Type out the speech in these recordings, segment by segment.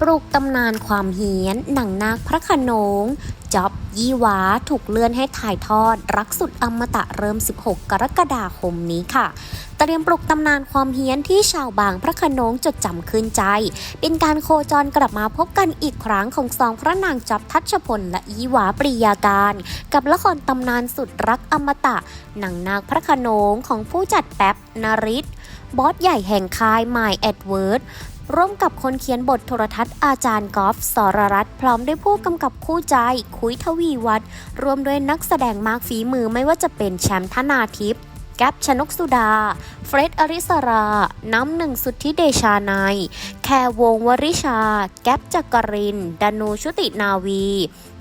ปลุกตำนานความเฮี้ยน หนังนาคพระขนงจ็อบยี่หวาถูกเลื่อนให้ถ่ายทอด รักสุดอมตะเริ่ม 16 กรกฎาคมนี้ค่ะ เตรียมปลุกตำนานความเฮี้ยนที่ชาวบางพระขนงจดจำขึ้นใจ เป็นการโคจรกลับมาพบกันอีกครั้งของสองพระนางจอบทัชพลและยี่หวาปริยาการ กับละครตำนานสุดรักอมตะ หนังนาคพระขนงของผู้จัดแป๊บนาริศบอสใหญ่แห่งค่ายไมล์แอดเวิร์ด ร่วมกับคนเขียนบทโทรทัศน์อาจารย์กอล์ฟสรรัตน์พร้อมด้วยผู้กำกับคู่ใจ คุยทวีวัฒน์รวมด้วยนักแสดงมากฝีมือไม่ว่าจะเป็นแชมป์ธนาทิพย์แก๊ปชนกสุดา เฟร็ดอริสรา น้ำหนึ่งสุทธิเดชานาย แควงวริชา แก๊ปจักรินดานูชุตินาวี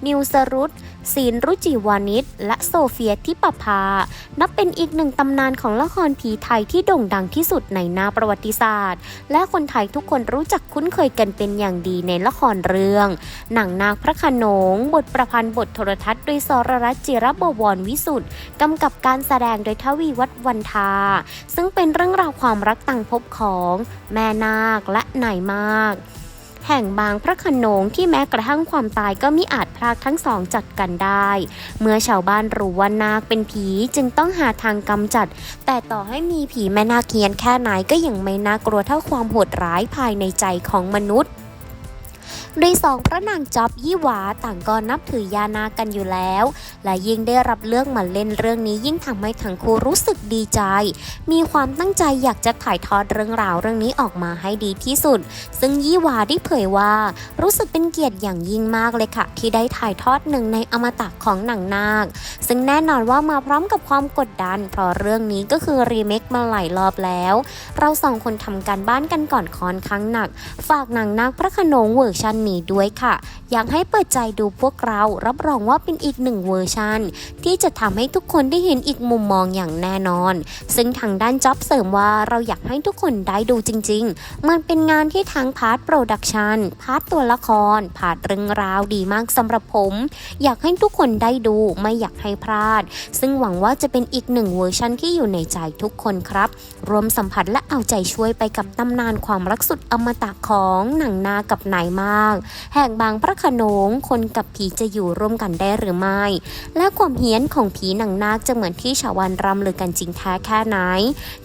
นิวสรุตศีลรุจิวานิชและโซเฟียทิปภา นับเป็นอีกหนึ่งตำนานของละครผีไทยที่โด่งดังที่สุดในหน้าประวัติศาสตร์ และคนไทยทุกคนรู้จักคุ้นเคยกันเป็นอย่างดีในละครเรื่อง หนังนาคพระขนง บทประพันธ์บทโทรทัศน์โดยสรรัตจิรบวรวิสุทธ์กำกับการแสดงโดยทวีวัฒน์วันทา ซึ่งเป็นเรื่องราวความรักต่างภพของ แม่นาคและนายมาก แห่งบางพระขนงที่แม้กระทั่งความตายก็มิอาจพรากทั้งสองจัดกันได้ เมื่อชาวบ้านรู้ว่านาคเป็นผีจึงต้องหาทางกำจัด แต่ต่อให้มีผีแม่นาคเฮียนแค่ไหนก็ยังไม่น่ากลัวเท่าความโหดร้ายภายในใจของมนุษย์ โดยสองพระนางจ๊อบยี่หวาต่างก็นับถือยานากันอยู่แล้ว และยิ่งได้รับเลือกมาเล่นเรื่องนี้ยิ่งทำให้ทั้งคู่รู้สึกดีใจ มีความตั้งใจอยากจะถ่ายทอดเรื่องราวเรื่องนี้ออกมาให้ดีที่สุด ซึ่งยี่หวาได้เผยว่า รู้สึกเป็นเกียรติอย่างยิ่งมากเลยค่ะ ที่ได้ถ่ายทอดหนึ่งในอมตะของหนังนาค ซึ่งแน่นอนว่ามาพร้อมกับความกดดัน เพราะเรื่องนี้ก็คือรีเมคมาหลายรอบแล้ว เราสองคนทำการบ้านกันก่อนคอนครั้งหนัก ฝากหนังนาคพระขนงเวอร์ชันนี้ด้วยค่ะ อยากให้เปิดใจดูพวกเรารับรองว่าเป็นอีกหนึ่งเวอร์ชันที่จะทำให้ทุกคนได้เห็นอีกมุมมองอย่างแน่นอน ซึ่งทางด้านจ็อบเสริมว่าเราอยากให้ทุกคนได้ดูจริง ๆ มันเป็นงานที่ทั้งพาร์ทโปรดักชันพาร์ทตัวละครพาร์ทเรื่องราวดีมากสำหรับผม อยากให้ทุกคนได้ดูไม่อยากให้พลาด ซึ่งหวังว่าจะเป็นอีกหนึ่งเวอร์ชันที่อยู่ในใจทุกคนครับรวมสัมผัสและเอาใจช่วยไปกับตำนานความรักสุดอมตะของหนังนากับนายมากแห่งบางพระขนงคนกับผีจะอยู่ร่วมกันได้หรือไม่ และความเฮี้ยนของผีหนังนาคจะเหมือนที่ชาววันรำลือกันจริงแท้แค่ไหน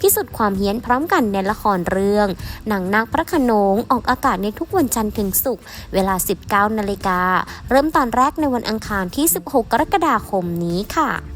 พิสูจน์ความเฮี้ยนพร้อมกันในละครเรื่อง หนังนาคพระขนงออกอากาศในทุกวันจันทร์ถึงศุกร์เวลา 19นาฬิกาเริ่มตอนแรกในวันอังคารที่ 16 กรกฎาคมนี้ค่ะ